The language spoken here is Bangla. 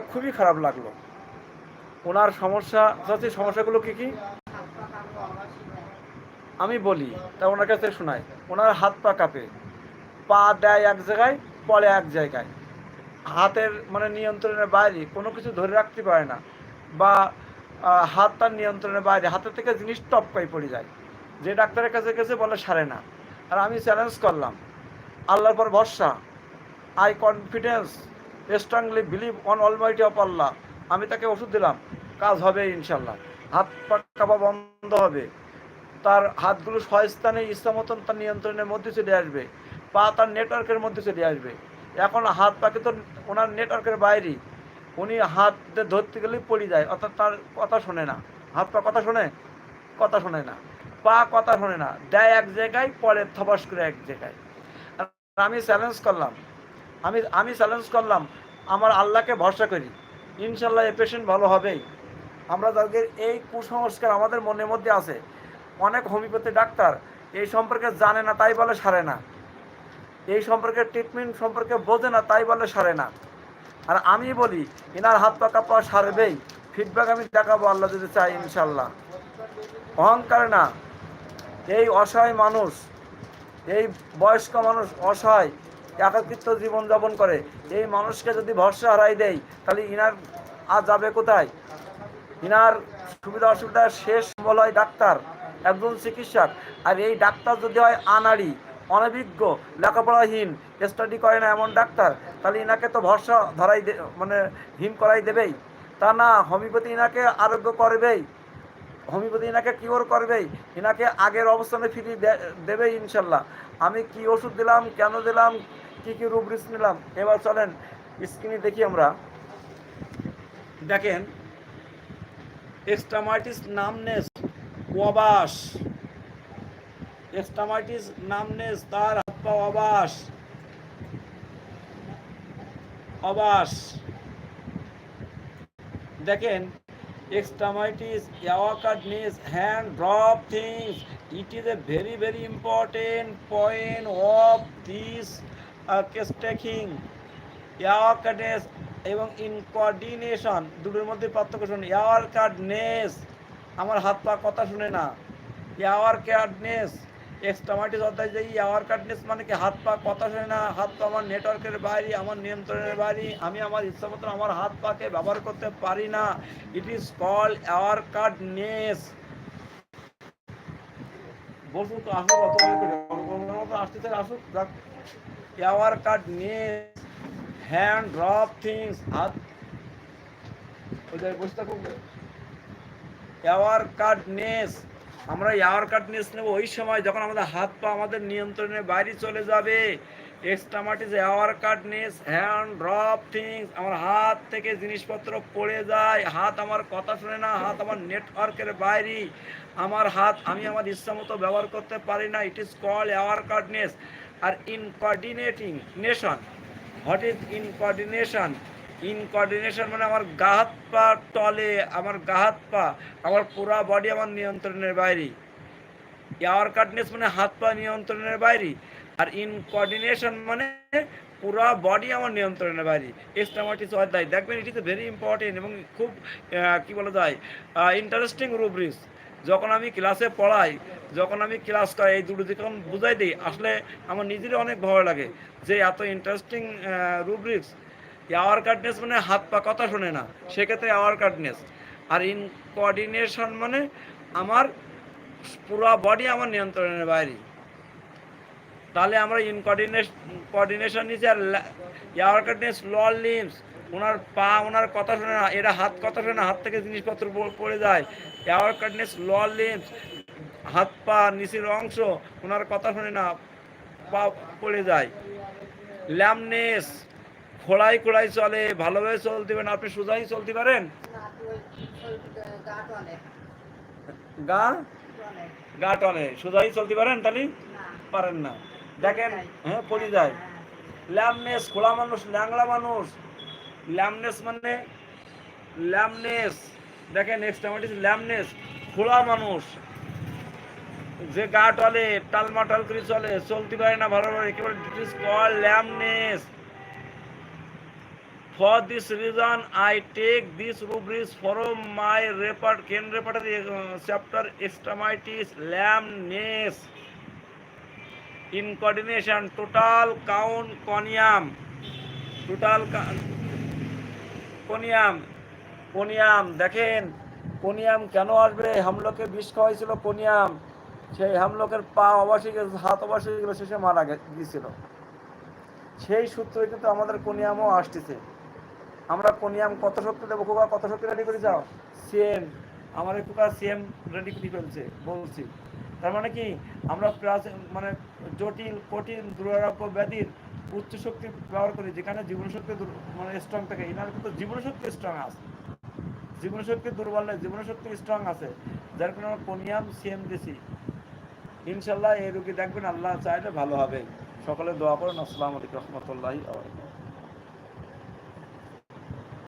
খুবই খারাপ লাগল। ওনার সমস্যা হচ্ছে সমস্যাগুলো কি কি? আমি বলি, তা ওনার কাছে শোনাই। ওনার হাত পা কাঁপে। পা দেয় এক জায়গায় পড়ে এক জায়গায়। হাতের মানে নিয়ন্ত্রণের বাইরে কোনো কিছু ধরে রাখতে পারে না। বা হাত তার নিয়ন্ত্রণের বাইরে, হাতের থেকে জিনিস টপকাই পড়ে যায়। যে ডাক্তারের কাছে গেছে, বলে সারে না। আর আমি চ্যালেঞ্জ করলাম। আল্লাহর পর ভরসা I confidence strongly believe on almighty of Allah আমি তাকে ওষুধ দিলাম। কাজ হবে ইনশাল্লাহ হাত পা বন্ধ হবে। তার হাতগুলো স্বস্থানে ইচ্ছা মতন তার নিয়ন্ত্রণের মধ্যে চলে আসবে। পা তার নেটওয়ার্কের মধ্যে চলে আসবে। এখন হাত পাকে তো ওনার নেটওয়ার্কের বাইরেই উনি হাত ধরতে গেলেই পড়ে যায়। অর্থাৎ তার কথা শোনে না। হাত পা কথা শোনে? কথা শোনে না। পা কথা শোনে না। দেয় এক জায়গায়, পরে থবাস করে এক জায়গায়। আমি চ্যালেঞ্জ করলাম। আমি আমি চ্যালেঞ্জ করলাম, আমার আল্লাহকে ভরসা করি। ইনশাল্লাহ এই পেশেন্ট ভালো হবেই। আমরা যাদের এই কুসংস্কার আমাদের মনের মধ্যে আছে, অনেক হোমিওপ্যাথি ডাক্তার এই সম্পর্কে জানে না, তাই বলে সারে না। এই সম্পর্কে ট্রিটমেন্ট সম্পর্কে বোঝে না, তাই বলে সারে না। আর আমি বলি এনার হাত পা সারবেই। ফিডব্যাক আমি দেখাবো, আল্লাহ যদি চাই ইনশাল্লাহ অহংকার না। এই অসহায় মানুষ, এই বয়স্ক মানুষ অসহায় একাকৃত জীবনযাপন করে। এই মানুষকে যদি ভরসা হারাই দেয় তাহলে ইনার আর যাবে কোথায়? ইনার সুবিধা অসুবিধা শেষ বলা হয় ডাক্তার, একজন চিকিৎসক। আর এই ডাক্তার যদি হয় আনাড়ি, অনভিজ্ঞ, লেখাপড়াহীন স্টাডি করে না এমন ডাক্তার, তাহলে ইনাকে তো ভরসা ধরাই দে মানে হীন করাই দেবেই। তা না, হোমিওপ্যাথি ইনাকে আরোগ্য করবেই। হোমিওপ্যাথি ইনাকে কিওর করবেই। ইনাকে আগের অবস্থানে ফিরিয়ে দেবেই ইনশাল্লাহ। আমি কি ওষুধ দিলাম, কেন দিলাম কি কি রুব্রিস নিলাম? এবার চলেন, স্ক্রিনে দেখি আমরা। দেখেন, এক্সট্রামাইটিস নামনেস ওয়াবাস এক্সট্রামাইটিস নামনেস, তার হাত পা অবাস। অবাস। দেখেন, extremities, awkwardness, hand drop things, it is a very very important point of this case taking এবং ইনকোঅর্ডিনেশন দুটোর মধ্যে পার্থক্য শুনুন। অ্যাওয়ারকার্ডনেস আমার হাত পা কথা শুনে না। অ্যাওয়ারকার্ডনেস এক্সট্রামাইটিস অর্থাৎ যে অ্যাওয়ারকার্ডনেস মানে কি? হাত পা কথা শুনে না। হাত পা আমার নেটওয়ার্কের বাইরে, আমার নিয়ন্ত্রণের বাইরে। আমি আমার ইচ্ছা মতন আমার হাত পাকে ব্যবহার করতে পারি না। ইট ইজ কল অ্যাওয়ারকার্ডনেস বসুন তো আসুক অত আসতে আসুক ড্রপ থিংস হাত। ওই জায়গায় বসে থাকুক অ্যাওয়ার কার্ডনেস আমরা অ্যাওয়ার কার্ডনেস নেব। ওই সময় যখন আমাদের হাত পা আমাদের নিয়ন্ত্রণের বাইরে চলে যাবে extremities awkwardness hand drop things আমার হাত থেকে জিনিসপত্র পড়ে যায়। হাত আমার কথা শুনে না, হাত আমার নেটওয়ার্কের বাইরে। আমার হাত আমি আমার ইচ্ছা মতো ব্যবহার করতে পারি না। It is call awkwardness R incoordinating nation what is incoordination incoordination মানে আমার গা হাত পা টলে আমার গা হাত পা, আমার পুরা বডি আমার নিয়ন্ত্রণের বাইরে। ইয়ার কাটনেস মানে হাত পা নিয়ন্ত্রণের বাইরে। আর ইনকোঅর্ডিনেশন মানে পুরা বডি আমার নিয়ন্ত্রণের বাইরে। এক্সট্রামাটিস অধ্যায় দেখবেন ইট ইজ ভেরি ইম্পর্টেন্ট এবং খুব কি বলা যায় ইন্টারেস্টিং রুব্রিক্স যখন আমি ক্লাসে পড়াই, যখন আমি ক্লাস করাই, এই দুটো যখন বুঝাই দিই, আসলে আমার নিজেরই অনেক ভালো লাগে যে এত ইন্টারেস্টিং রুব্রিক্স আওয়ার কার্ডনেস মানে হাত পা কথা শোনে না, সেক্ষেত্রে আওয়ার কার্ডনেস আর ইন কোঅর্ডিনেশন মানে আমার পুরো বডি আমার নিয়ন্ত্রণের বাইরে। তাহলে আমরা ইনকোঅর্ডিনেশন কোঅর্ডিনেশন নিচ্ছি আর ইয়ার কার্ডনেস লল লিমস ওনার পা, ওনার কথা শোনে না, এরা হাত কথা শোনে না, হাত থেকে জিনিসপত্র পড়ে যায়। ইয়ার কার্ডনেস লল লিমস হাত পা, নিচের অংশ, ওনার কথা শোনে না, পা পড়ে যায়। ল্যামনেস খোড়াই খোড়াই চলে, ভালোভাবে চলতে পারেন আপনি সোজাই চলতে পারেন? গা? গা টনে। সোজাই চলতে পারেন তাহলে? পারেন না। দেখেন হ্যাঁ পড়ে যায়। ল্যামনেস খোলা মানুষ ল্যাংলা মানুষ ল্যামনেস মানে? ল্যামনেস। দেখেন নেক্সট ল্যামনেস, খোলা মানুষ। যে গা টলে, টালমাটাল করে চলে, চলতে পারে না ভালো একেবারে is call lameness. For this reason I take this rubrics from my repertory Kent repertory chapter extremities lameness. Incoordination total count conium total conium conium, দেখেন, কোনিয়াম কেন আসবে? হামলোকে বিষ খাওয়াইছিল কোনিয়াম। সেই হামলোকের পা অবাসী গেছে, হাত অবাসী গেল শেষে মারা গিয়েছিল। সেই সূত্রে কিন্তু আমাদের কোনিয়ামও আসতেছে। আমরা কোনিয়াম কত শক্তি দেবো? খোকা, কত শক্তি রেডি করে যাও আমার এই খোকা সেম রেডি করে ফেলছে, বলছি। তার মানে কি? আমরা প্রাচ- মানে জটিল, কঠিন, দুরারোগ্য ব্যাধির উচ্চ শক্তি ব্যবহার করি, যেখানে জীবন শক্তি দুর- মানে স্ট্রং থাকে। এনার কিন্তু জীবন শক্তি স্ট্রং আছে। জীবন শক্তি দুর্বল নয় জীবন শক্তি স্ট্রং আছে। যার কারণে আমরা কোনিয়াম সিএম দিছি। ইনশাল্লাহ এই রুগী দেখবেন, আল্লাহ চাইলে ভালো হবে। সকলে দোয়া করেন। আসসালামু আলাইকুম রহমতুল্লাহি